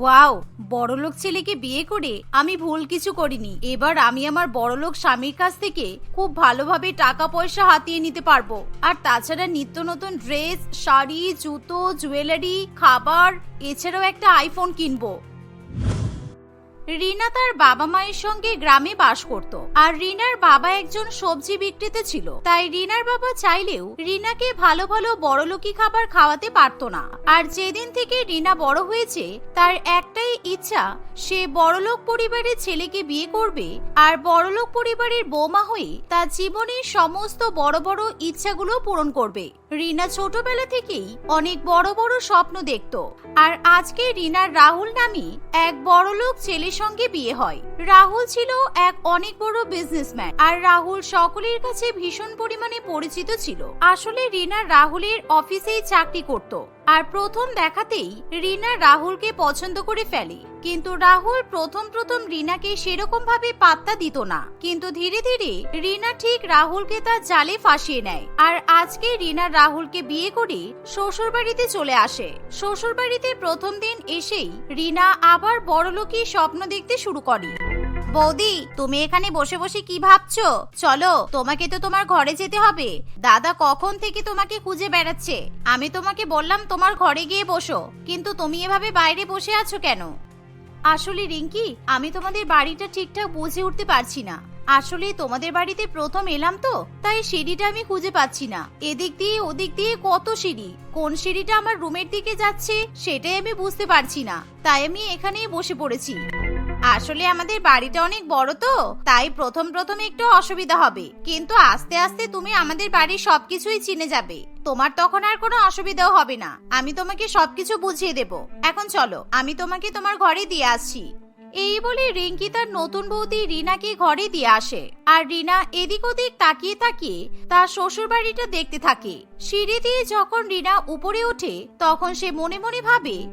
Wow, বড়লোক ছেলেকে বিয়ে করে আমি ভুল কিছু করিনি। এবার আমি আমার বড়লোক স্বামীর কাছ থেকে খুব ভালোভাবে টাকা পয়সা হাতিয়ে নিতে পারব। আর তাছাড়া নিত্য নতুন ড্রেস, শাড়ি, জুতো, জুয়েলারি, খাবার, এছাড়াও একটা আইফোন কিনবো। রিনা তার বাবা মায়ের সঙ্গে গ্রামে বাস করত। আর রিনার বাবা একজন সবজি বিক্রেতা ছিল। তাই রিনার বাবা চাইলেও রিনাকে ভালো ভালো বড়লোকি খাবার খাওয়াতে পারতো না। আর যেদিন থেকে রিনা বড় হয়েছে, তার একটাই ইচ্ছা, সে বড়লোক পরিবারের ছেলেকে বিয়ে করবে। আর বড়লোক পরিবারের বৌমা হয়ে তার জীবনের সমস্ত বড় বড় ইচ্ছাগুলো পূরণ করবে। রিনা ছোটবেলা থেকেই অনেক বড় বড় স্বপ্ন দেখত। আর আজকে রিনার রাহুল নামে এক বড়লোক ছেলের সঙ্গে বিয়ে হয়। রাহুল ছিল এক অনেক বড় বিজনেসম্যান আর রাহুল সকলের কাছে ভীষণ পরিমাণে পরিচিত ছিল। আসলে রিনা রাহুলের অফিসেই চাকরি করত। আর প্রথম দেখাতেই রিনা রাহুলকে পছন্দ করে ফেলে। কিন্তু রাহুল প্রথম প্রথম রিনাকে সেরকম ভাবে পাত্তা দিত না। কিন্তু ধীরে ধীরে রিনা ঠিক রাহুলকে তার জালে ফাঁসিয়ে নেয়। আর আজকে রিনা রাহুলকে বিয়ে করে শ্বশুর বাড়িতে চলে আসে। শ্বশুর বাড়িতে প্রথম দিন এসেই রিনা আবার বড়লোকি স্বপ্ন দেখতে শুরু করে। বৌদি, তুমি এখানে বসে বসে কি ভাবছ? চলো, তোমাকে তো তোমার ঘরে যেতে হবে। দাদা কখন থেকে তোমাকে খুঁজে বেড়াচ্ছে? আমি তোমাকে বললাম তোমার ঘরে গিয়ে বসো, কিন্তু তুমি এভাবে বাইরে বসে আছো কেন? আসলে রিঙ্কি, আমি তোমাদের বাড়িটা ঠিকঠাক বুঝে উঠতে পারছি না। আসলে তোমাদের বাড়িতে প্রথম এলাম তো, তাই সিঁড়িটা আমি খুঁজে পাচ্ছি না। এদিক দিয়ে ওদিক দিয়ে কত সিঁড়ি? কোন সিঁড়িটা আমার রুমের দিকে যাচ্ছে, সেটাই আমি বুঝতে পারছি না। তাই আমি এখানেই বসে পড়েছি। আসলে আমাদের বাড়িটা অনেক বড় তো, তাই প্রথম প্রথম একটু অসুবিধা হবে। কিন্তু আস্তে আস্তে তুমি আমাদের বাড়ির সবকিছুই চিনে যাবে। তোমার তখন আর কোনো অসুবিধাও হবে না। আমি তোমাকে সবকিছু বুঝিয়ে দেব। এখন চলো, আমি তোমাকে তোমার ঘরে দিয়ে আসছি। এই বলে রিঙ্কি তার নতুন বৌদি রিনাকে ঘরে দিয়ে আসে। আর রিনা এদিক ওদিক তাকিয়ে তাকিয়ে তার শ্বশুর বাড়িটা দেখতে থাকে। সিঁড়ি দিয়ে যখন রিনা উপরে ওঠে, তখন সে মনে মনে ভাবে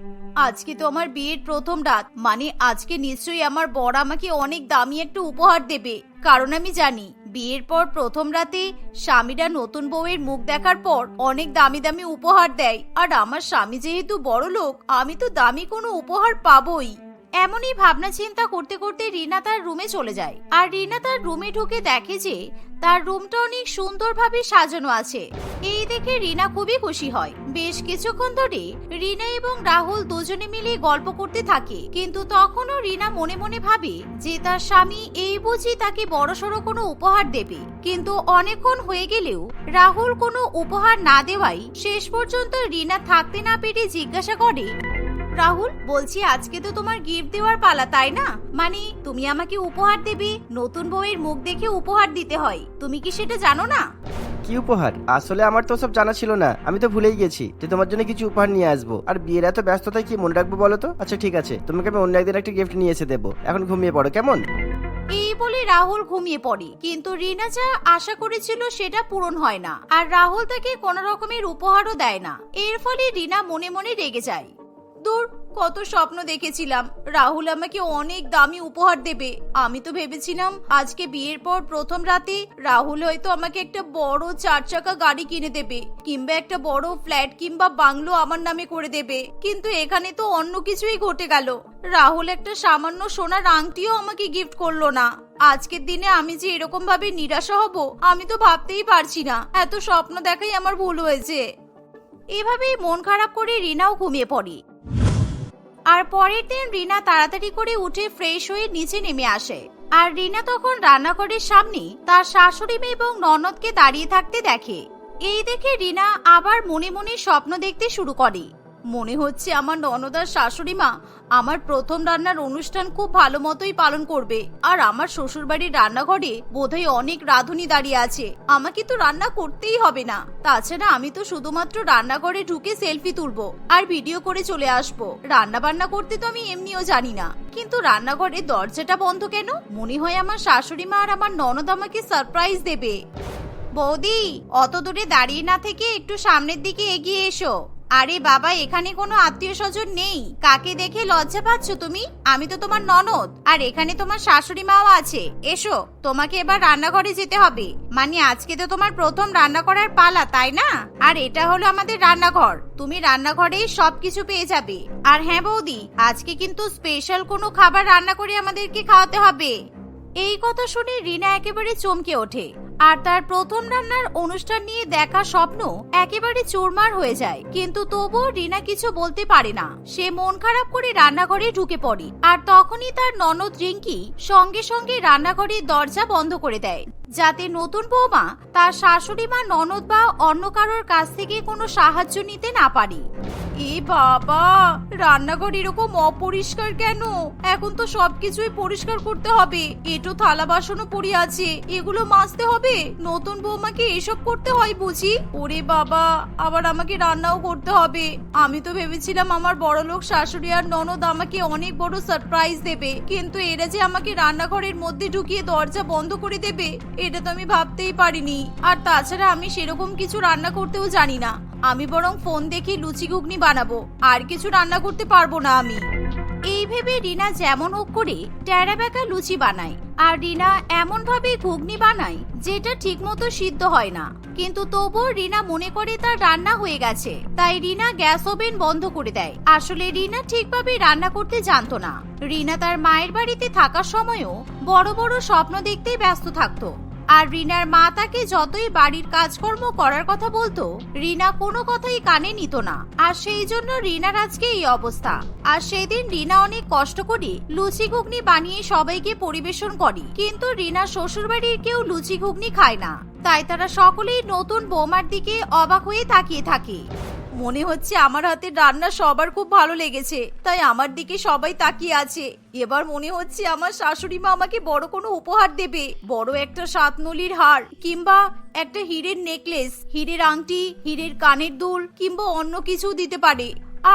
আজকে তো আমার বিয়ের প্রথম রাত। মানে আজকে নিশ্চয়ই আমার বর আমাকে অনেক দামি একটা উপহার দেবে। কারণ আমি জানি, বিয়ের পর প্রথম রাতে স্বামীরা নতুন বউয়ের মুখ দেখার পর অনেক দামি দামি উপহার দেয়। আর আমার স্বামী যেহেতু বড় লোক আমি তো দামি কোনো উপহার পাবই। এমনই ভাবনা চিন্তা করতে করতে রিনা তার রুমে চলে যায়। আর রিনা তার রুমে ঢুকে দেখে যে তার রুমটা অনেক সুন্দরভাবে সাজানো আছে। এই দেখে রিনা খুবই খুশি হয়। বেশ কিছুক্ষণ ধরে রিনা এবং রাহুল দুজনে মিলে গল্প করতে থাকে। কিন্তু তখনও রিনা মনে মনে ভাবে যে তার স্বামী এই বুঝি তাকে বড়সড় কোনো উপহার দেবে। কিন্তু অনেকক্ষণ হয়ে গেলেও রাহুল কোনো উপহার না দেওয়াই শেষ পর্যন্ত রিনা থাকতে না পেরে জিজ্ঞাসা করে রাহুল বলছি আজকে তো তোমার গিফট দেওয়ার পালা তাই না? মানে তুমি আমাকে উপহার দেবে নতুন বউয়ের মুখ দেখে উপহার দিতে হয় তুমি কি সেটা জানো না? কি উপহার? আসলে আমার তো সব জানা ছিল না আমি তো ভুলেই গেছি যে তোমার জন্য কিছু উপহার নিয়ে আসব। আর বিয়ের এত ব্যস্ততায় কি মনে রাখব বলো তো? আচ্ছা ঠিক আছে তোমাকে আমি অন্য একদিন একটা গিফট নিয়ে এসে দেবো এখন ঘুমিয়ে পড়ো কেমন? এই বলে রাহুল ঘুমিয়ে পড়ে কিন্তু রিনা যা আশা করেছিল সেটা পূরণ হয় না আর রাহুল তাকে কোনো রকমের উপহারও দেয় না এর ফলে রিনা মনে মনে রেগে যায়। দূর, কত স্বপ্ন দেখেছিলাম। রাহুল আমাকে অনেক দামি উপহার দেবে। আমি তো ভেবেছিলাম আজকে বিয়ের পর প্রথম রাতে রাহুল হয়তো আমাকে একটা বড় চার চাকা গাড়ি কিনে দেবে, কিংবা একটা বড় ফ্ল্যাট কিংবা বাংলো আমার নামে করে দেবে। কিন্তু এখানে তো অন্য কিছুই ঘটে গেল। রাহুল একটা সামান্য সোনার আংটিও আমাকে গিফট করল না। আজকের দিনে আমি যে এরকম ভাবে নিরাশা হব, আমি তো ভাবতেই পারছি না। এত স্বপ্ন দেখাই আমার ভুল হয়েছে। এভাবেই মন খারাপ করে রিনাও ঘুমিয়ে পড়ে। আর পরের দিন রিনা তাড়াতাড়ি করে উঠে ফ্রেশ হয়ে নিচে নেমে আসে। আর রিনা তখন রান্নাঘরের সামনে তার শাশুড়ি মেয়ে এবং ননদকে দাঁড়িয়ে থাকতে দেখে। এই দেখে রিনা আবার মনে মনে স্বপ্ন দেখতে শুরু করে। মনে হচ্ছে আমার ননদার শাশুড়ি মা আমার প্রথম রান্নার অনুষ্ঠান খুব ভালো মতোই পালন করবে। আর আমার শ্বশুরবাড়ির রান্নাঘরে বোধহয় অনেক রাঁধুনি দাঁড়িয়ে আছে। আমাকে তো রান্না করতেই হবে না। তাছাড়া আমি তো শুধুমাত্র রান্নাঘরে ঢুকে সেলফি তুলবো আর ভিডিও করে চলে আসব। রান্না বান্না করতে তো আমি এমনিও জানি না। কিন্তু রান্নাঘরের দরজাটা বন্ধ কেন? মনে হয় আমার শাশুড়ি মা আর আমার ননদ আমাকে সারপ্রাইজ দেবে। বৌদি, অত দূরে দাঁড়িয়ে না থেকে একটু সামনের দিকে এগিয়ে এসো। আরে বাবা, এখানে কোনো আত্মীয় স্বজন নেই। কাকে দেখে লজ্জা পাচ্ছ তুমি? আমি তো তোমার ননদ। আর এখানে তোমার শাশুড়ি মাও আছে। এসো, তোমাকে এবার রান্নাঘরে যেতে হবে। মানে আজকে তো তোমার প্রথম রান্না করার পালা, তাই না? আর এটা হলো আমাদের রান্নাঘর। তুমি রান্নাঘরেই সবকিছু পেয়ে যাবে। আর হ্যাঁ বৌদি, আজকে কিন্তু স্পেশাল কোনো খাবার রান্না করে আমাদেরকে খাওয়াতে হবে। এই কথা শুনে রিনা একেবারে চমকে ওঠে। আর তার প্রথম রান্নার অনুষ্ঠান নিয়ে দেখা স্বপ্ন একেবারে চোরমার হয়ে যায়। কিন্তু তবুও রিনা কিছু বলতে পারে না। সে মন খারাপ করে রান্নাঘরে ঢুকে পড়ে। আর তখনই তার ননদ রিঙ্কি সঙ্গে সঙ্গে রান্নাঘরের দরজা বন্ধ করে দেয়। যাতে নতুন বৌমা তার শাশুড়ি মা, ননদ বা অন্য কারোর কাছ থেকে কোনো সাহায্য নিতে না পারে। এ বাবা, রান্নাঘর এরকম অপরিষ্কার কেন? এখন তো সবকিছুই পরিষ্কার করতে হবে। এটো থালা বাসনও পড়ে আছে। এগুলো মাজতে হবে? নতুন বৌমাকে এসব করতে হয় বুঝি? ওরে বাবা, আবার আমাকে রান্নাও করতে হবে। আমি তো ভেবেছিলাম আমার বড় লোক শাশুড়ি আর ননদ আমাকে অনেক বড় সারপ্রাইজ দেবে। কিন্তু এরা যে আমাকে রান্নাঘরের মধ্যে ঢুকিয়ে দরজা বন্ধ করে দেবে এটা তো আমি ভাবতেই পারিনি। আর তাছাড়া আমি সেরকম কিছু রান্না করতেও জানি না। আমি বরং ফোন দেখে লুচি ঘুগনি বানাবো। আর কিছু রান্না করতে পারব না আমি। এই ভেবে রিনা যেমন হোক করে ট্যাড়া লুচি বানায়। আর রিনা এমন ভাবে ঘুগনি বানায় যেটা ঠিকমতো সিদ্ধ হয় না। কিন্তু তবুও রিনা মনে করে তার রান্না হয়ে গেছে। তাই রিনা গ্যাস ওভেন বন্ধ করে দেয়। আসলে রিনা ঠিকভাবে রান্না করতে জানতো না। রিনা তার মায়ের বাড়িতে থাকার সময়ও বড় বড় স্বপ্ন দেখতেই ব্যস্ত থাকতো। আর রিনার মা তাকে যতই বাড়ির কাজকর্ম করার কথা বলতো, রিনা কোনো কথাই কানে নিত না। আর সেই জন্য রিনার আজকে এই অবস্থা। আর সেদিন রিনা অনেক কষ্ট করে লুচি ঘুগনি বানিয়ে সবাইকে পরিবেশন করে। কিন্তু রিনা শ্বশুরবাড়ির কেউ লুচি ঘুগনি খায় না। তাই তারা সকলেই নতুন বৌমার দিকে অবাক হয়ে তাকিয়ে থাকে। মনে হচ্ছে আমার হাতে রান্না সবার খুব ভালো লেগেছে, তাই আমার দিকে সবাই তাকিয়ে আছে। এবার মনে হচ্ছে আমার শাশুড়ি মা আমাকে বড় কোনো উপহার দেবে, বড় একটা সাতনলির হার, কিংবা একটা হীরের নেকলেস, হীরের আংটি, হীরের কানের দুল, কিংবা অন্য কিছু দিতে পারে।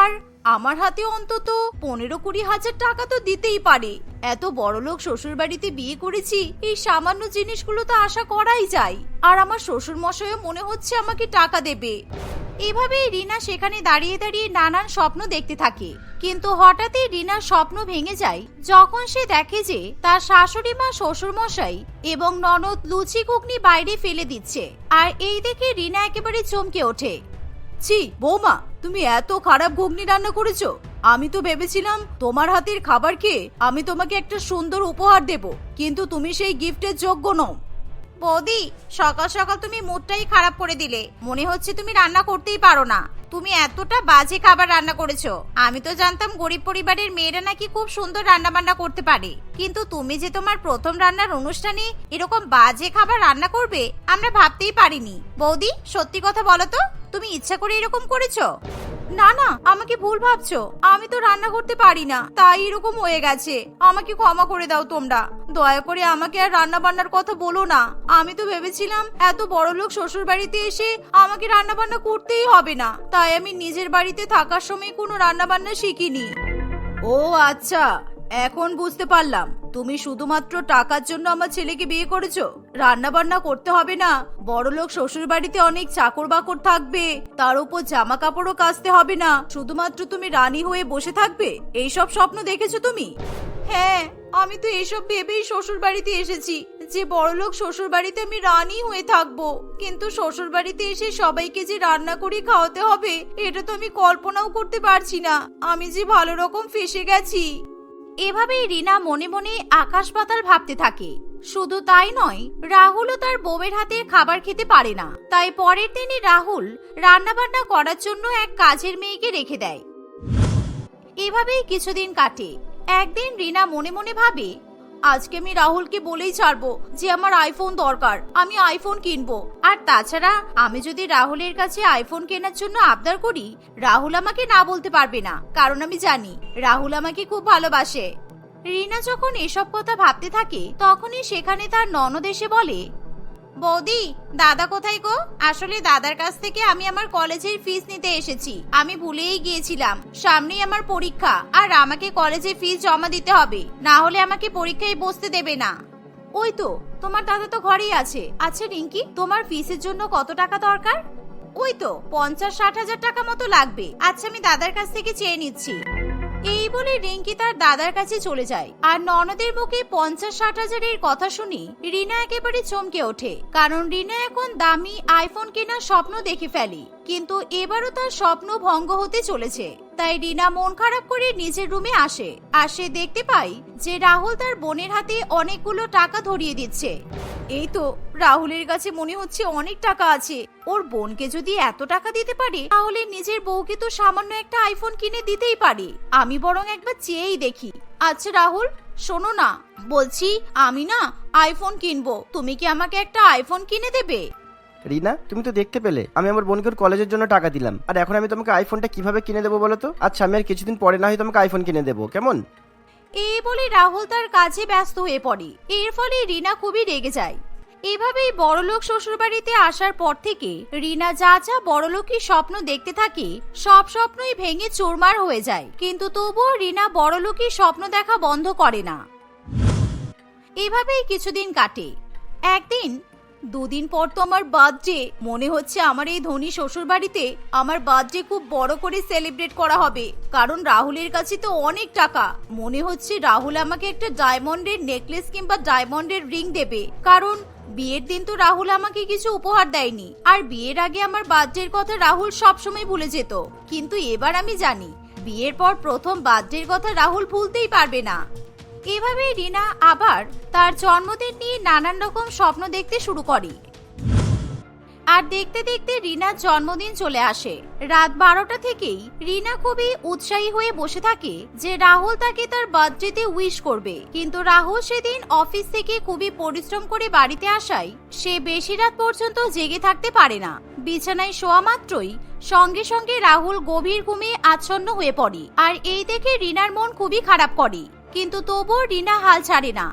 আর আমার হাতে অন্তত পনেরো কুড়ি হাজার টাকা তো দিতেই পারে। এত বড় লোক শ্বশুর বাড়িতে বিয়ে করেছি, এই সামান্য জিনিসগুলো তো আশা করাই যায়। আর আমার শ্বশুর মশাইও মনে হচ্ছে আমাকে টাকা দেবে। এভাবেই রিনা সেখানে দাঁড়িয়ে দাঁড়িয়ে নানান স্বপ্ন দেখতে থাকে। কিন্তু হঠাৎই রিনার স্বপ্ন ভেঙে যায়। যখন সে দেখে যে তার শাশুড়ি মা শ্বশুর মশাই এবং ননদ লুচি ঘুগনি বাইরে ফেলে দিচ্ছে আর এই দেখে রিনা একেবারে চমকে ওঠে। ছি, বৌমা, তুমি এত খারাপ ঘুগনি রান্না করেছ। আমি তো ভেবেছিলাম তোমার হাতের খাবার খেয়ে আমি তোমাকে একটা সুন্দর উপহার দেব। কিন্তু তুমি সেই গিফটের যোগ্য নও। বৌদি, সকাল সকাল তুমি মুডটাই খারাপ করে দিলে। মনে হচ্ছে তুমি রান্না করতেই পারো না। তুমি এতটা বাজে খাবার রান্না করেছ। আমি তো জানতাম গরিব পরিবারের মেয়েরা নাকি খুব সুন্দর রান্না বান্না করতে পারে। কিন্তু তুমি যে তোমার প্রথম রান্নার অনুষ্ঠানে এরকম বাজে খাবার রান্না করবে, আমরা ভাবতেই পারিনি। বৌদি, সত্যি কথা বলো তো, তুমি ইচ্ছা করে এরকম করেছ? না না, আমাকে ভুল ভাবছ। আমি তো রান্না করতে পারি না, তাই এরকম হয়ে গেছে। আমাকে ক্ষমা করে দাও তোমরা। দয়া করে আমাকে আর রান্না বান্নার কথা বলো না। আমি তো ভেবেছিলাম এত বড় লোক শ্বশুর বাড়িতে এসে আমাকে রান্না বান্না করতেই হবে না। তাই আমি নিজের বাড়িতে থাকার সময় কোনো রান্না বান্না শিখিনি। ও আচ্ছা এখন বুঝতে পারলাম। তুমি শুধুমাত্র টাকার জন্য আমার ছেলেকে বিয়ে করেছ? রান্না বান্না করতে হবে না। বড়লোক শ্বশুর বাড়িতে অনেক চাকর বাকর থাকবে। তার উপর জামা কাপড়ও কাচতে হবে না। শুধুমাত্র তুমি রানী হয়ে বসে থাকবে? এইসব স্বপ্ন দেখেছ তুমি? হ্যাঁ আমি তো এসব ভেবেই শ্বশুর বাড়িতে এসেছি যে বড়লোক শ্বশুর বাড়িতে আমি রানী হয়ে থাকব। কিন্তু শ্বশুর বাড়িতে এসে সবাইকে যে রান্না করে খাওয়াতে হবে, এটা তো আমি কল্পনাও করতে পারছি না। আমি যে ভালো রকম ফেসে গেছি। এভাবেই রিনা মনে মনে আকাশ পাতাল ভাবতে থাকে। শুধু তাই নয়, রাহুলও তার বউয়ের হাতে খাবার খেতে পারে না। তাই পরের দিনই রাহুল রান্নাবান্না করার জন্য এক কাজের মেয়েকে রেখে দেয়। এভাবেই কিছুদিন কাটে। একদিন রিনা মনে মনে ভাবে আজকে আমি রাহুলকে বলেই ছাড়বো যে আমার আইফোন দরকার, আমি আইফোন কিনবো। আর তাছাড়া, আমি যদি রাহুলের কাছে আইফোন কেনার জন্য আবদার করি, রাহুল আমাকে না বলতে পারবে না। কারণ আমি জানি, রাহুল আমাকে খুব ভালোবাসে। রিনা যখন এসব কথা ভাবতে থাকে, তখনই সেখানে তার ননদ এসে বলে বৌদি, দাদা কোথায় গো? আসলে দাদার কাছ থেকে আমি আমার কলেজের ফিস নিতে এসেছি। আমি ভুলেই গিয়েছিলাম। সামনেই আমার পরীক্ষা। আর আমাকে কলেজে ফিস জমা দিতে হবে। না হলে আমাকে পরীক্ষায় বসতে দেবে না। ওই তো, তোমার দাদা তো ঘরেই আছে। আচ্ছা রিঙ্কি, তোমার ফিসের জন্য কত টাকা দরকার? ওই তো, পঞ্চাশ ষাট হাজার টাকা মতো লাগবে। আচ্ছা আমি দাদার কাছ থেকে চেয়ে নিচ্ছি। এই বলে রিঙ্কি তার দাদার কাছে চলে যায়। আর ননদের মুখে পঞ্চাশ ষাট হাজারের কথা শুনি রিনা একেবারে চমকে ওঠে। কারণ রিনা এখন দামি আইফোন কেনার স্বপ্ন দেখে ফেলি। কিন্তু এবারও তার স্বপ্ন ভঙ্গ হতে চলেছে। তাই রিনা মন খারাপ করে নিজের রুমে আসে। আর সে দেখতে পাই যে রাহুল তার বোনের হাতে অনেকগুলো টাকা ধরিয়ে দিচ্ছে। এই তো, রাহুলের কাছে মনে হচ্ছে অনেক টাকা আছে। ওর বোনকে যদি এত টাকা দিতে পারে, তাহলে নিজের বউকে তো সামান্য একটা আইফোন কিনে দিতেই পারে। আমি বরং একবার চেয়েই দেখি। আচ্ছা রাহুল, শোনো না। বলছি, আমি না আইফোন কিনবো। তুমি কি আমাকে একটা আইফোন কিনে দেবে? রিনা, তুমি তো দেখতে পেলে। আমি আমার বোনকে ওর কলেজের জন্য টাকা দিলাম। আর এখন আমি তোমাকে আইফোনটা কীভাবে কিনে দেবো বলো তো? আচ্ছা আমি আর কিছুদিন পরে না হয় তোমাকে আইফোন কিনে দেবো, কেমন? এই বলে রাহুল তার কাজে ব্যস্ত হয়ে পড়ে। এর ফলে রিনা খুবই রেগে যায়। এভাবেই বড়লোক শ্বশুরবাড়িতে আসার পর থেকে রিনা যা যা বড়লোকই স্বপ্ন দেখতে থাকে, সব স্বপ্নই ভেঙে চুরমার হয়ে যায়। কিন্তু তবুও রিনা বড়লোকই স্বপ্ন দেখা বন্ধ করে না। এভাবেই কিছুদিন কাটে। একদিন দুদিন পর তো আমার বার্থডে। মনে হচ্ছে আমার এই ধনী শ্বশুর বাড়িতে আমার বার্থডে খুব বড় করে সেলিব্রেট করা হবে। কারণ রাহুলের কাছে তো অনেক টাকা। মনে হচ্ছে রাহুল আমাকে একটা ডায়মন্ডের নেকলেস কিংবা ডায়মন্ডের রিং দেবে। কারণ বিয়ের দিন তো রাহুল আমাকে কিছু উপহার দেয়নি। আর বিয়ের আগে আমার বার্থডের কথা রাহুল সবসময় ভুলে যেত। কিন্তু এবার আমি জানি, বিয়ের পর প্রথম বার্থডের কথা রাহুল ভুলতেই পারবে না। এভাবে রিনা আবার তার জন্মদিন নিয়ে নানান রকম স্বপ্ন দেখতে শুরু করে। আর দেখতে দেখতে রিনার জন্মদিন চলে আসে। রাত বারোটা থেকেই রিনা খুবই উৎসাহী হয়ে বসে থাকে যে রাহুল তাকে তার বার্থডেতে উইশ করবে। কিন্তু রাহুল সেদিন অফিস থেকে খুবই পরিশ্রম করে বাড়িতে আসায় সে বেশি রাত পর্যন্ত জেগে থাকতে পারে না। বিছানায় শোয়া মাত্রই সঙ্গে সঙ্গে রাহুল গভীর ঘুমে আচ্ছন্ন হয়ে পড়ে। আর এই দেখে রিনার মন খুবই খারাপ করে। কিন্তু তবুও রিনা হাল ছাড়ে না।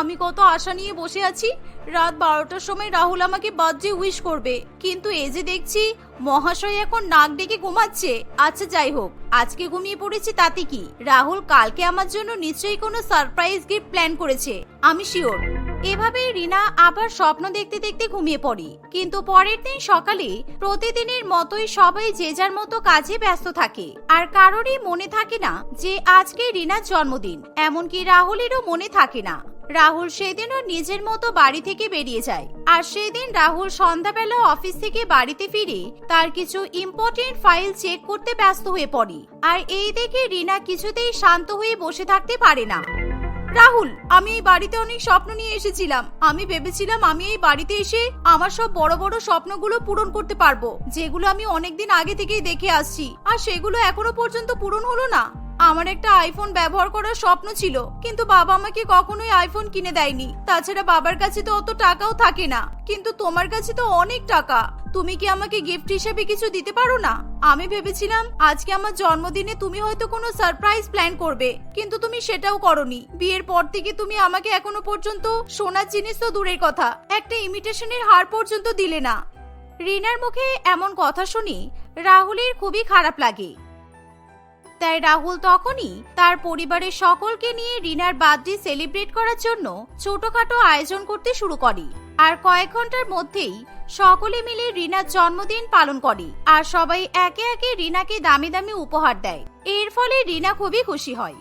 আমি কত আশা নিয়ে বসে আছি, রাত বারোটার সময় রাহুল আমাকে বার্থডে উইশ করবে। কিন্তু এই যে দেখছি, মহাশয় এখন নাক ডেকে ঘুমাচ্ছে। আচ্ছা যাই হোক, আজকে ঘুমিয়ে পড়েছি তাতে কি? রাহুল কালকে আমার জন্য নিশ্চয়ই কোনো সারপ্রাইজ গিফট প্ল্যান করেছে। আমি শিওর এভাবেই রিনা আবার স্বপ্ন দেখতে দেখতে ঘুমিয়ে পড়ে। কিন্তু পরের দিন সকালে প্রতিদিনের মতোই সবাই যে যার মতো কাজে ব্যস্ত থাকে। আর কারোরই মনে থাকে না যে আজকে রিনার জন্মদিন, এমনকি রাহুলেরও মনে থাকে না। রাহুল সেদিনও নিজের মতো বাড়ি থেকে বেরিয়ে যায়। আর সেদিন রাহুল সন্ধ্যাবেলা অফিস থেকে বাড়িতে ফিরে তার কিছু ইম্পর্টেন্ট ফাইল চেক করতে ব্যস্ত হয়ে পড়ে। আর এই দেখে রিনা কিছুতেই শান্ত হয়ে বসে থাকতে পারে না। রাহুল, আমি এই বাড়িতে অনেক স্বপ্ন নিয়ে এসেছিলাম। আমি ভেবেছিলাম আমি এই বাড়িতে এসে আমার সব বড় বড় স্বপ্নগুলো পূরণ করতে পারব, যেগুলো আমি অনেকদিন আগে থেকেই দেখে আসছি, আর সেগুলো এখনও পর্যন্ত পূরণ হলো না। আমার একটা আইফোন ব্যবহার করার স্বপ্ন ছিল, কিন্তু বাবা আমাকে কখনোই আইফোন কিনে দেয়নি। তাছাড়া বাবার কাছে তো অত টাকাও থাকে না। কিন্তু তোমার কাছে তো অনেক টাকা। তুমি কি আমাকে গিফট হিসেবে কিছু দিতে পারো না? আমি ভেবেছিলাম, আজকে আমার জন্মদিনে তুমি হয়তো কোনো সারপ্রাইজ প্ল্যান করবে, কিন্তু তুমি সেটাও করনি। বিয়ের পর থেকে তুমি আমাকে এখনও পর্যন্ত সোনার জিনিস তো দূরের কথা, একটা ইমিটেশনের হার পর্যন্ত দিলে না। রিনার মুখে এমন কথা শুনি রাহুলের খুবই খারাপ লাগে। তাই রাহুল তখনই তার পরিবারের সকলকে নিয়ে রিনার বার্থডে সেলিব্রেট করার জন্য ছোটখাটো আয়োজন করতে শুরু করে। আর কয়েক ঘণ্টার মধ্যেই সকলে মিলে রিনার জন্মদিন পালন করে আর সবাই একে একে রিনাকে দামি দামি উপহার দেয়। এর ফলে রিনা খুবই খুশি হয়।